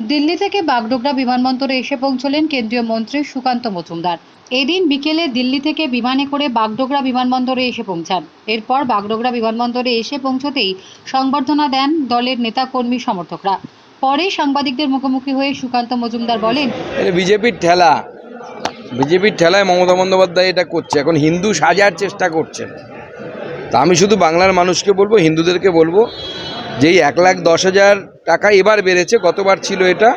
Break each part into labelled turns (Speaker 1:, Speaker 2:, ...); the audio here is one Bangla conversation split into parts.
Speaker 1: দিল্লি থেকে বাগডোগরা বিমানবন্দরে এসে পৌঁছলেন কেন্দ্রীয় মন্ত্রী সুকান্ত মজুমদার। এদিন বিকেলে দিল্লি থেকে বিমানে করে বাগডোগরা বিমানবন্দরে এসে পৌঁছান। এরপর বাগডোগরা বিমানবন্দরে এসে পৌঁছতেই সংবর্ধনা দেন দলের নেতাকর্মী সমর্থকরা। পরে সাংবাদিকদের মুখোমুখি হয়ে সুকান্ত মজুমদার বলেন
Speaker 2: বিজেপির ঠেলা। বিজেপির ঠেলায় মমতা বন্দ্যোপাধ্যায় এটা করছে। এখন হিন্দু সাজার চেষ্টা করছেন তা আমি শুধু বাংলার মানুষকে বলব, হিন্দুদেরকে বলব যে এই এক লাখ দশ হাজার টাকা এবার বেড়েছে গতবার ছিল এটা?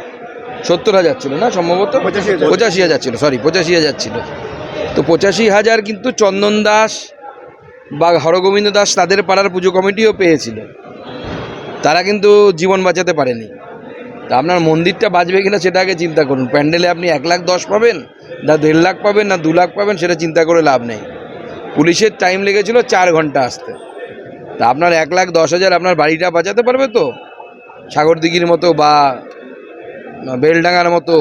Speaker 2: সত্তর হাজার ছিল না সম্ভবত? পঁচাশি হাজার। ছিল সরি পঁচাশি হাজার ছিল। তো পঁচাশি হাজার কিন্তু চন্দন দাস বা হরগোবিন্দ দাস তাদের পাড়ার পুজো কমিটিও পেয়েছিল। তারা কিন্তু জীবন বাঁচাতে পারেনি। তা আপনার মন্দিরটা বাঁচবে কিনা সেটা আগে চিন্তা করুন। প্যান্ডেলে আপনি এক লাখ দশ পাবেন না দেড় লাখ পাবেন না দু লাখ পাবেন সেটা চিন্তা করে লাভ নেই। পুলিশের টাইম লেগেছিল চার ঘণ্টা আসতে। তা আপনার এক লাখ দশ হাজার আপনার বাড়িটা বাঁচাতে পারবে তো? সাগরদিঘির মতো বা বেলডাঙ্গার মতো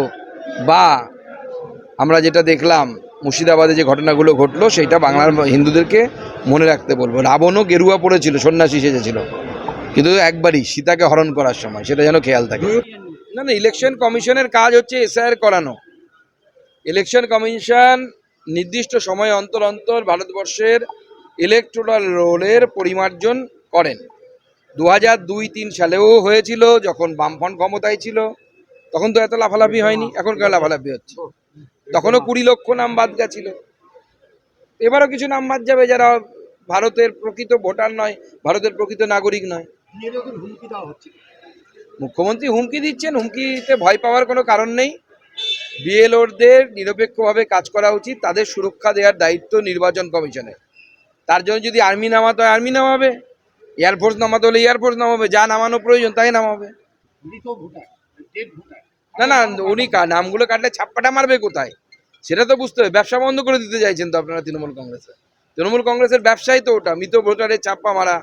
Speaker 2: বা, আমরা যেটা দেখলাম, মুর্শিদাবাদে যে ঘটনাগুলো ঘটলো, সেটা বাংলার হিন্দুদেরকে মনে রাখতে বলব। রাবণও গেরুয়া পড়েছিল, সন্ন্যাসী সেজেছিল। কিন্তু একবারই সীতাকে হরণ করার সময়, সেটা যেন খেয়াল থাকে। না না, ইলেকশন কমিশনের কাজ হচ্ছে এসআইআর করানো। ইলেকশন কমিশন নির্দিষ্ট সময় অন্তর অন্তর ভারতবর্ষের ইলেকট্রাল রোলের পরিমার্জন করেন। দু হাজার দুই তিন সালেও হয়েছিল, যখন বামফ্রন্ট ক্ষমতায় ছিল, তখন তো এত লাফালাফি হয়নি এখন কেন লাফালাফি হচ্ছে। তখনও কুড়ি লক্ষ নাম বাদ গেছিল। এবারও কিছু নাম বাদ যাবে যারা ভারতের প্রকৃত ভোটার নয়, ভারতের প্রকৃত নাগরিক নয়। হুমকি দেওয়া মুখ্যমন্ত্রী হুমকি দিচ্ছেন, হুমকিতে ভয় পাওয়ার কোনো কারণ নেই। বিএলওদের নিরপেক্ষভাবে কাজ করা উচিত, তাদের সুরক্ষা দেওয়ার দায়িত্ব নির্বাচন কমিশনের। তার জন্য যদি আর্মি নামাতে হয় আর্মি নামাবে। এয়ারফোর্স নামাতে হলে এয়ারফোর্স নামাবে যা নামানো প্রয়োজন তাই নামাবে। না না উনি কা- নামগুলো কাটলে ছাপ্পাটা মারবে কোথায়? সেটা তো বুঝতে হবে। ব্যবসা বন্ধ করে দিতে চাইছেন তো আপনারা তৃণমূল কংগ্রেসে। তৃণমূল কংগ্রেসের ব্যবসাই তো ওটা মৃত ভোটারের ছাপ্পা মারা।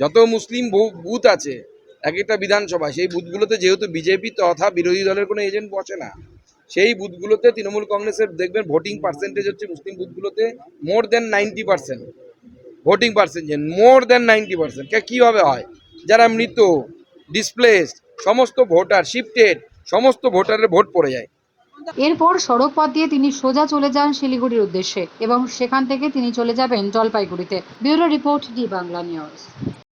Speaker 2: যত মুসলিম বুথ আছে এক একটা বিধানসভা সেই বুথগুলোতে যেহেতু বিজেপি তথা বিরোধী দলের কোনো এজেন্ট বসে না সেই বুথগুলোতে তৃণমূল কংগ্রেসের দেখবেন ভোটিং পার্সেন্টেজ হচ্ছে মুসলিম বুথগুলোতে more than ninety percent voting percentage more than ninety percent কীভাবে হয়? যারা মৃত ডিসপ্লেসড সমস্ত ভোটার শিফটেড সমস্ত ভোটারের ভোট পড়ে যায়।
Speaker 1: এরপর সড়ক পথ দিয়ে তিনি সোজা চলে যান শিলিগুড়ির উদ্দেশ্যে এবং সেখান থেকে তিনি চলে যাবেন জলপাইগুড়িতে। Bureau report D Bangla news.